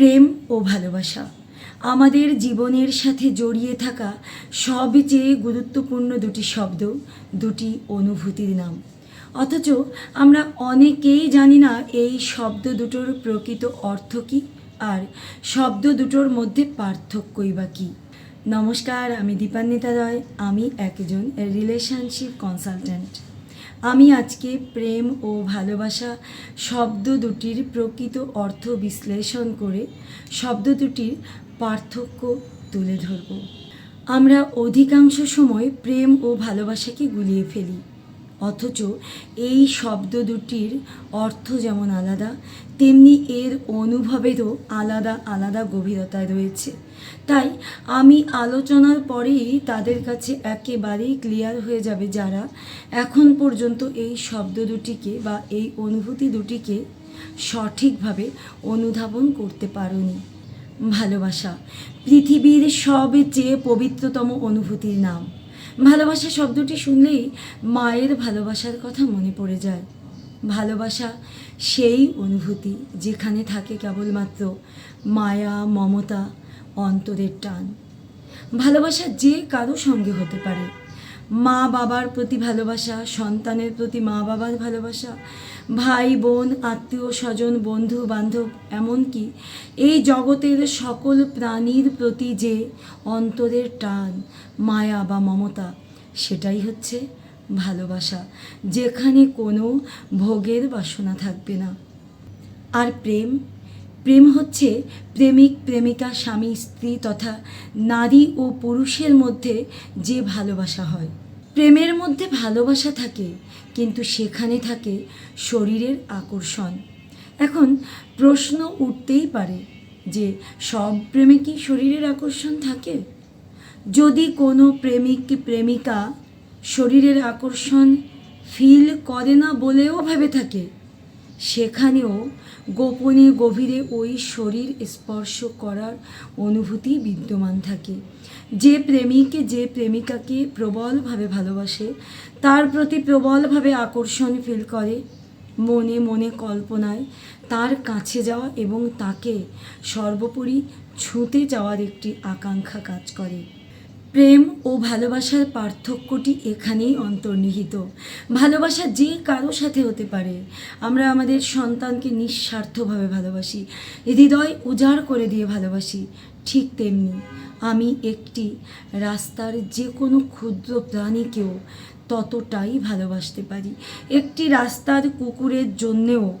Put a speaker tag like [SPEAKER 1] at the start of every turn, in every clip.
[SPEAKER 1] প্রেম ও ভালোবাসা। আমাদের জীবনের সাথে জড়িয়ে থাকা সবচেয়ে গুরুত্বপূর্ণ দুটি শব্দ, দুটি অনুভূতির নাম। অথচ আমরা অনেকেই জানি না এই শব্দ দুটোর প্রকৃত অর্থ কী আর শব্দ দুটোর মধ্যে পার্থক্যই বা কী। নমস্কার, আমি দীপান্বিতা রয়, আমি একজন রিলেশনশিপ কনসালট্যান্ট। আমি আজকে প্রেম ও ভালোবাসা শব্দ দুটির প্রকৃত অর্থ বিশ্লেষণ করে শব্দ দুটির পার্থক্য তুলে ধরব। আমরা অধিকাংশ সময় প্রেম ও ভালোবাসাকে গুলিয়ে ফেলি। অথচ এই শব্দ দুটির অর্থ যেমন আলাদা, তেমনি এর অনুভবেরও আলাদা আলাদা গভীরতা রয়েছে। তাই আমি আলোচনার পরেই তাদের কাছে একেবারেই ক্লিয়ার হয়ে যাবে যারা এখন পর্যন্ত এই শব্দ দুটিকে বা এই অনুভূতি দুটিকে সঠিকভাবে অনুধাবন করতে পারোনি। ভালোবাসা, পৃথিবীর সবচেয়ে পবিত্রতম অনুভূতির নাম। ভালোবাসা শব্দটি শুনলেই মায়ের ভালোবাসার কথা মনে পড়ে যায়। ভালোবাসা সেই অনুভূতি যেখানে থাকে কেবলমাত্র মায়া, মমতা, অন্তরের টান। ভালোবাসা যে কারও সঙ্গে হতে পারে। মা বাবার প্রতি ভালোবাসা, সন্তানের প্রতি মা বাবার ভালোবাসা, ভাই, বোন, আত্মীয়, স্বজন, বন্ধু, বান্ধব, এমনকি এই জগতের সকল প্রাণীর প্রতি যে অন্তরের টান, মায়া বা মমতা, সেটাই হচ্ছে ভালোবাসা, যেখানে কোনো ভোগের বাসনা থাকবে না। আর প্রেম প্রেম হচ্ছে প্রেমিক, প্রেমিকা, স্বামী, স্ত্রী তথা নারী ও পুরুষের মধ্যে যে ভালোবাসা হয়। প্রেমের মধ্যে ভালোবাসা থাকে, কিন্তু সেখানে থাকে শরীরের আকর্ষণ। এখন প্রশ্ন উঠতেই পারে যে সব প্রেমে কি শরীরের আকর্ষণ থাকে? যদি কোনো প্রেমিক কি প্রেমিকা শরীরের আকর্ষণ ফিল করে না বলেও ভেবে থাকে সেখানেও গোপনে গভীরে ওই শরীর স্পর্শ করার অনুভূতি বিদ্যমান থাকে। যে প্রেমিক যে প্রেমিকাকে প্রবলভাবে ভালোবাসে, তার প্রতি প্রবলভাবে আকর্ষণ ফিল করে। মনে মনে কল্পনায় তার কাছে যাওয়া এবং তাকে সর্বোপরি ছুঁতে যাওয়ার একটি আকাঙ্ক্ষা কাজ করে। প্রেম ও ভালোবাসার পার্থক্যটি এখানেই অন্তর্নিহিত। ভালোবাসা যে কারও সাথে হতে পারে। আমরা আমাদের সন্তানকে নিঃস্বার্থভাবে ভালোবাসি। হৃদয় উজাড় করে দিয়ে ভালোবাসি। ঠিক তেমনি আমি একটি রাস্তার যে কোনো ক্ষুদ্র প্রাণীকেও ততটাই ভালোবাসতে পারি। একটি রাস্তার কুকুরের জন্যেও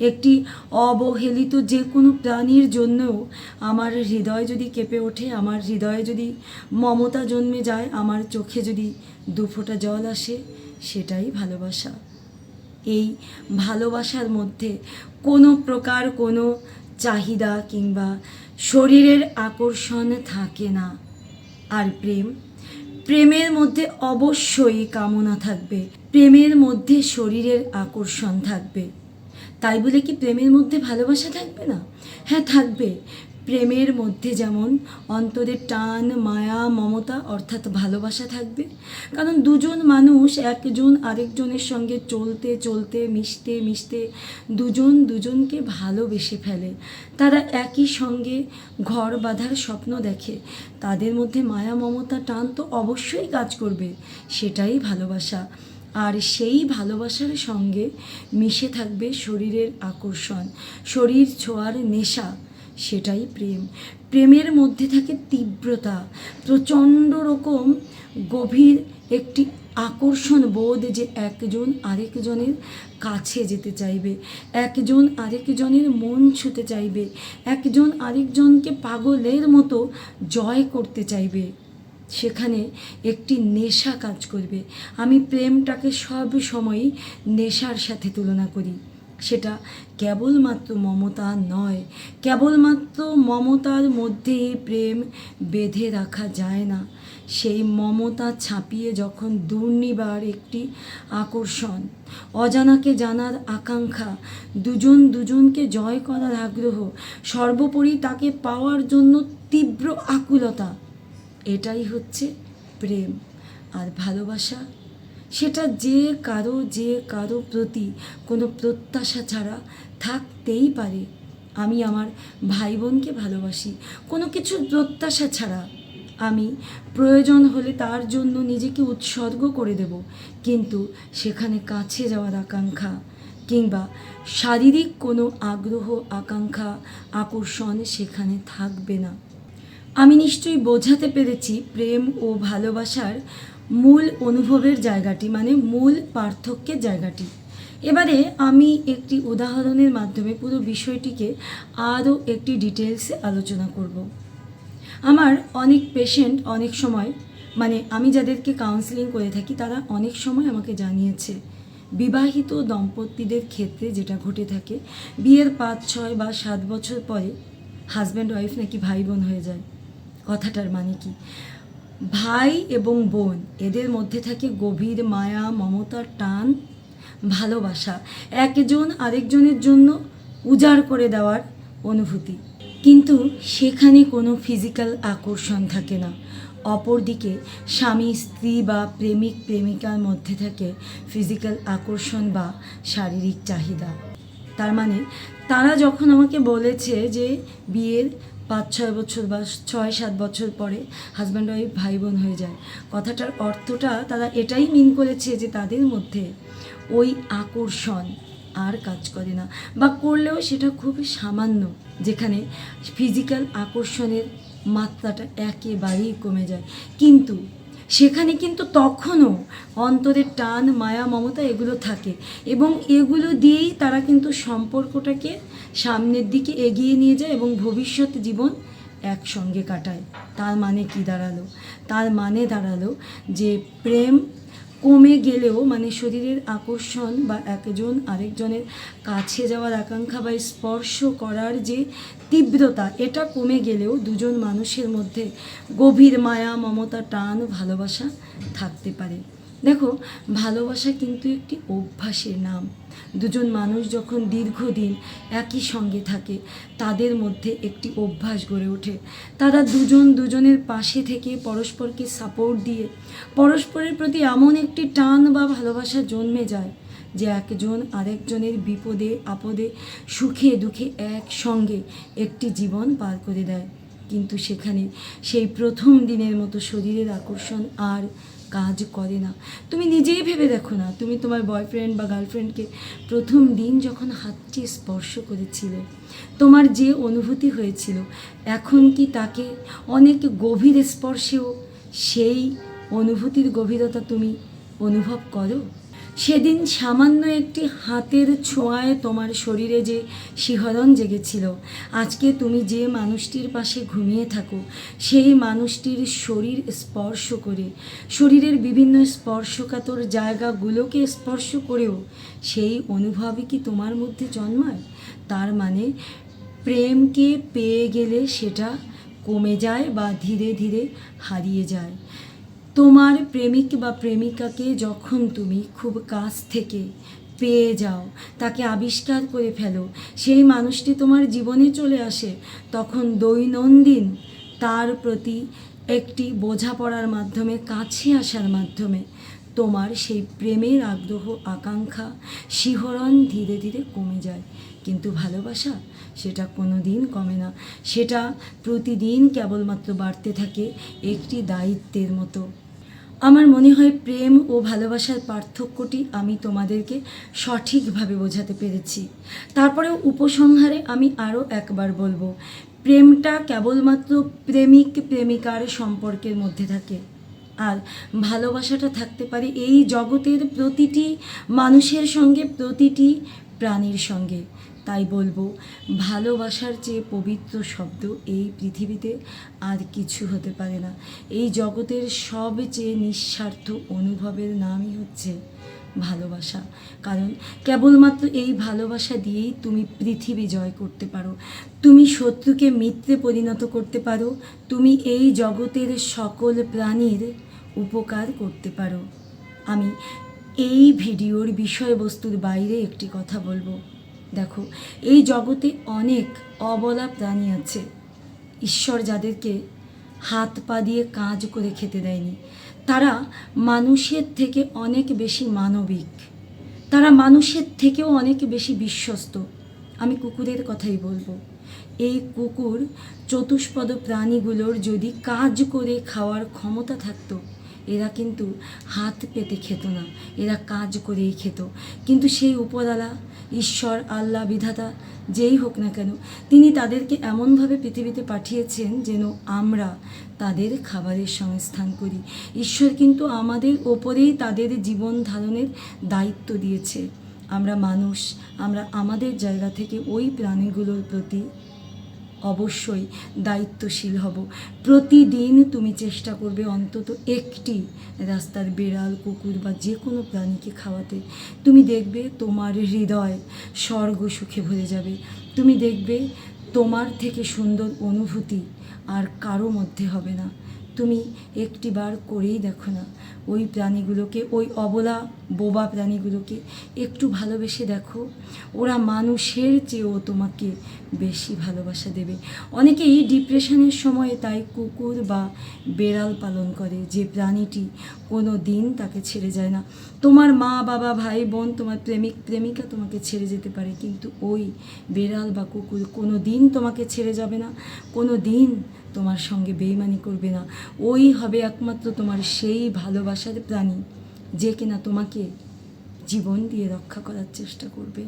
[SPEAKER 1] একটি অবহেলিত যে কোনো প্রাণীর জন্যও আমার হৃদয় যদি কেঁপে ওঠে, আমার হৃদয়ে যদি মমতা জন্মে যায়, আমার চোখে যদি দুফোঁটা জল আসে, সেটাই ভালোবাসা। এই ভালোবাসার মধ্যে কোনো প্রকার কোনো চাহিদা কিংবা শরীরের আকর্ষণ থাকে না। আর প্রেম? প্রেমের মধ্যে অবশ্যই কামনা থাকবে। প্রেমের মধ্যে শরীরের আকর্ষণ থাকবে। তাই বলে কি প্রেমের মধ্যে ভালোবাসা থাকবে না? হ্যাঁ থাকবে। প্রেমের মধ্যে যেমন অন্তরের টান, মায়া, মমতা, অর্থাৎ ভালোবাসা থাকবে। কারণ দুজন মানুষ একজন আরেকজনের সঙ্গে চলতে চলতে, মিশতে মিশতে দুজন দুজনকে ভালোবেসে ফেলে। তারা একই সঙ্গে ঘর বাঁধার স্বপ্ন দেখে। তাদের মধ্যে মায়া, মমতা, টান তো অবশ্যই কাজ করবে। সেটাই ভালোবাসা। আর সেই ভালোবাসার সঙ্গে মিশে থাকবে শরীরের আকর্ষণ। শরীর ছোঁয়ার নেশা, সেটাই প্রেম। প্রেমের মধ্যে থাকে তীব্রতা, প্রচণ্ড রকম গভীর একটি আকর্ষণ বোধ যে একজন আরেকজনের কাছে যেতে চাইবে, একজন আরেকজনের মন ছুতে চাইবে, একজন আরেকজনকে পাগলের মতো জয় করতে চাইবে। সেখানে একটি নেশা কাজ করবে। আমি প্রেমটাকে সব সময়ই নেশার সাথে তুলনা করি। সেটা কেবলমাত্র মমতা নয়। কেবলমাত্র মমতার মধ্যে প্রেম বেঁধে রাখা যায় না। সেই মমতা ছাপিয়ে যখন দুর্নিবার একটি আকর্ষণ, অজানাকে জানার আকাঙ্ক্ষা, দুজন দুজনকে জয় করার আগ্রহ, সর্বোপরি তাকে পাওয়ার জন্য তীব্র আকুলতা এটাই হচ্ছে প্রেম আর ভালোবাসা। সেটা যে কারও যে কারও প্রতি কোনো প্রত্যাশা ছাড়া থাকতেই পারে। আমি আমার ভাই বোনকে ভালোবাসি। কোনো কিছুর প্রত্যাশা ছাড়া আমি প্রয়োজন হলে তার জন্য নিজেকে উৎসর্গ করে দেব। কিন্তু সেখানে কাছে যাওয়ার আকাঙ্ক্ষা কিংবা শারীরিক কোনো আগ্রহ, আকাঙ্ক্ষা, আকর্ষণ সেখানে থাকবে না। আমি নিশ্চয়ই বোঝাতে পেরেছি প্রেম ও ভালোবাসার মূল অনুভবের জায়গাটি মানে মূল পার্থক্যের জায়গাটি। এবারে আমি একটি উদাহরণের মাধ্যমে পুরো বিষয়টিকে আরও একটি ডিটেলসে আলোচনা করব। আমার অনেক পেশেন্ট অনেক সময় মানে আমি যাদেরকে কাউন্সিলিং করে থাকি, তারা অনেক সময় আমাকে জানিয়েছে, বিবাহিত দম্পতিদের ক্ষেত্রে যেটা ঘটে থাকে, বিয়ের পাঁচ, ছয় বা সাত বছর পরে হাজব্যান্ড ওয়াইফ নাকি ভাই বোন হয়ে যায়। কথাটার মানে কি? ভাই এবং বোন, এদের মধ্যে থাকে গভীর মায়া, মমতার টান, ভালোবাসা। একজন আরেকজনের জন্য উজাড় করে দেওয়ার অনুভূতি। কিন্তু সেখানে কোনো ফিজিক্যাল আকর্ষণ থাকে না। অপরদিকে স্বামী, স্ত্রী বা প্রেমিক, প্রেমিকার মধ্যে থাকে ফিজিক্যাল আকর্ষণ বা শারীরিক চাহিদা। তার মানে তারা যখন আমাকে বলেছে যে বিয়ের পাঁচ ছয় বছর বা ছয় সাত বছর পরে হাজব্যান্ড ওয়াইফ ভাই বোন হয়ে যায়। কথাটার অর্থটা তারা এটাই মিন করেছে যে তাদের মধ্যে ওই আকর্ষণ আর কাজ করে না বা করলেও সেটা খুব সামান্য, যেখানে ফিজিক্যাল আকর্ষণের মাত্রাটা একেবারেই কমে যায়। কিন্তু সেখানে কিন্তু তখনও অন্তরের টান, মায়া, মমতা এগুলো থাকে এবং এগুলো দিয়েই তারা কিন্তু সম্পর্কটাকে সামনের দিকে এগিয়ে নিয়ে যায় এবং ভবিষ্যৎ জীবন একসঙ্গে কাটায়। তার মানে কি দাঁড়াল? তার মানে দাঁড়াল যে প্রেম কমে গেলেও মানে শরীরের আকর্ষণ বা একজন আরেকজনের কাছে যাওয়ার আকাঙ্ক্ষা বা স্পর্শ করার যে তীব্রতা, এটা কমে গেলেও দুজন মানুষের মধ্যে গভীর মায়া, মমতা, টান, ভালোবাসা থাকতে পারে। দেখো, ভালোবাসা কিন্তু একটি অভ্যাসের নাম। দুজন মানুষ যখন দীর্ঘদিন একই সঙ্গে থাকে, তাদের মধ্যে একটি অভ্যাস গড়ে ওঠে। তারা দুজন দুজনের পাশে থেকে পরস্পরকে সাপোর্ট দিয়ে, পরস্পরের প্রতি এমন একটি টান বা ভালোবাসা জন্মে যায়, যে একজন আরেকজনের বিপদে, আপদে, সুখে দুঃখে একসঙ্গে একটি জীবন পার করে দেয়। কিন্তু সেখানে সেই প্রথম দিনের মতো শরীরের আকর্ষণ আর কাজ করে না। তুমি নিজেই ভেবে দেখো না, তুমি তোমার বয়ফ্রেন্ড বা গার্লফ্রেন্ডকে প্রথম দিন যখন হাতটি স্পর্শ করেছিলে, তোমার যে অনুভূতি হয়েছিল, এখন কি তাকে অনেক গভীর স্পর্শেও সেই অনুভূতির গভীরতা তুমি অনুভব করো? সেদিন সামান্য একটি হাতের ছোঁয়ায় তোমার শরীরে যে শিহরণ জেগেছিল, আজকে তুমি যে মানুষটির পাশে ঘুমিয়ে থাকো, সেই মানুষটির শরীর স্পর্শ করে, শরীরের বিভিন্ন স্পর্শকাতর জায়গাগুলোকে স্পর্শ করেও, সেই অনুভবই কি তোমার মধ্যে জন্মায়? তার মানে প্রেমকে পেয়ে গেলে সেটা কমে যায় বা ধীরে ধীরে হারিয়ে যায়। তোমার প্রেমিক বা প্রেমিকাকে যখন তুমি খুব কাছ থেকে পেয়ে যাও, তাকে আবিষ্কার করে ফেলো, সেই মানুষটি তোমার জীবনে চলে আসে, তখন দৈনন্দিন তার প্রতি একটি বোঝাপড়ার মাধ্যমে, কাছে আসার মাধ্যমে তোমার সেই প্রেমের আগ্রহ, আকাঙ্ক্ষা, শিহরণ ধীরে ধীরে কমে যায়। কিন্তু ভালোবাসা সেটা কোনো দিন কমে না। সেটা প্রতিদিন কেবলমাত্র বাড়তে থাকে একটি দায়িত্বের মতো। আমার মনে হয় প্রেম ও ভালোবাসার পার্থক্যটি আমি তোমাদেরকে সঠিকভাবে বোঝাতে পেরেছি। তারপরে উপসংহারে আমি আরও একবার বলব, প্রেমটা কেবলমাত্র প্রেমিক প্রেমিকার সম্পর্কের মধ্যে থাকে। আর ভালোবাসাটা থাকতে পারে এই জগতের প্রতিটি মানুষের সঙ্গে প্রতিটি প্রাণীর সঙ্গে। তাই বলব, ভালোবাসার চেয়ে পবিত্র শব্দ এই পৃথিবীতে আর কিছু হতে পারে না। এই জগতের সবচেয়ে নিঃস্বার্থ অনুভবের নামই হচ্ছে ভালোবাসা। কারণ কেবলমাত্র এই ভালোবাসা দিয়েই তুমি পৃথিবী জয় করতে পারো। তুমি শত্রুকে মিত্রে পরিণত করতে পারো। তুমি এই জগতের সকল প্রাণীর উপকার করতে পারো। আমি এই ভিডিওর বিষয়বস্তুর বাইরে একটি কথা বলব। দেখো, এই জগতে অনেক অবলা প্রাণী আছে। ঈশ্বর যাদেরকে হাত পা দিয়ে কাজ করে খেতে দেয়নি, তারা মানুষের থেকে অনেক বেশি মানবিক। তারা মানুষের থেকেও অনেক বেশি বিশ্বস্ত। আমি কুকুরের কথাই বলব। এই কুকুর চতুষ্পদ প্রাণীগুলোর যদি কাজ করে খাওয়ার ক্ষমতা থাকতো এরা কিন্তু হাত পেতে খেত না, এরা কাজ করেই খেত। কিন্তু সেই উপরালা ঈশ্বর, আল্লাহ, বিধাতা, যেই হোক না কেন, তিনি তাদেরকে এমনভাবে পৃথিবীতে পাঠিয়েছেন যেন আমরা তাদের খাবারের সংস্থান করি। ঈশ্বর কিন্তু আমাদের ওপরেই তাদের জীবন ধারণের দায়িত্ব দিয়েছে। আমরা মানুষ, আমরা আমাদের জায়গা থেকে ওই প্রাণীগুলোর প্রতি অবশ্যই দায়িত্বশীল হব। প্রতিদিন তুমি চেষ্টা করবে অন্তত একটি রাস্তার বিড়াল, কুকুর বা যে কোনো প্রাণীকে খাওয়াতে। তুমি দেখবে তোমার হৃদয় স্বর্গ সুখে ভরে যাবে। তুমি দেখবে তোমার থেকে সুন্দর অনুভূতি আর কারও মধ্যে হবে না। তুমি একটি বার করেই দেখো না। ওই প্রাণীগুলোকে, ওই অবলা বোবা প্রাণীগুলোকে একটু ভালোবেসে দেখো। ওরা মানুষের চেয়েও তোমাকে বেশি ভালোবাসা দেবে। অনেকেই ডিপ্রেশনের সময়ে তাই কুকুর বা বেড়াল পালন করে, যে প্রাণীটি কোনো দিন তাকে ছেড়ে যায় না। তোমার মা, বাবা, ভাই, বোন, তোমার প্রেমিক, প্রেমিকা তোমাকে ছেড়ে যেতে পারে, কিন্তু ওই বেড়াল বা কুকুর কোনো দিন তোমাকে ছেড়ে যাবে না। কোনো দিন তোমার সঙ্গে বেইমানি করবে না। ওই হবে একমাত্র তোমার সেই ভালোবাসার প্রাণী, যে কিনা তোমাকে জীবন দিয়ে রক্ষা করার চেষ্টা করবে।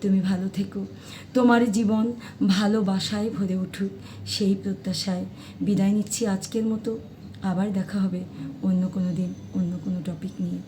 [SPEAKER 1] তুমি ভালো থেকো। তোমার জীবন ভালোবাসায় ভরে উঠুক। সেই প্রত্যাশায় বিদায় নিচ্ছি আজকের মতো। আবার দেখা হবে অন্য কোনো দিন, অন্য কোনো টপিক নিয়ে।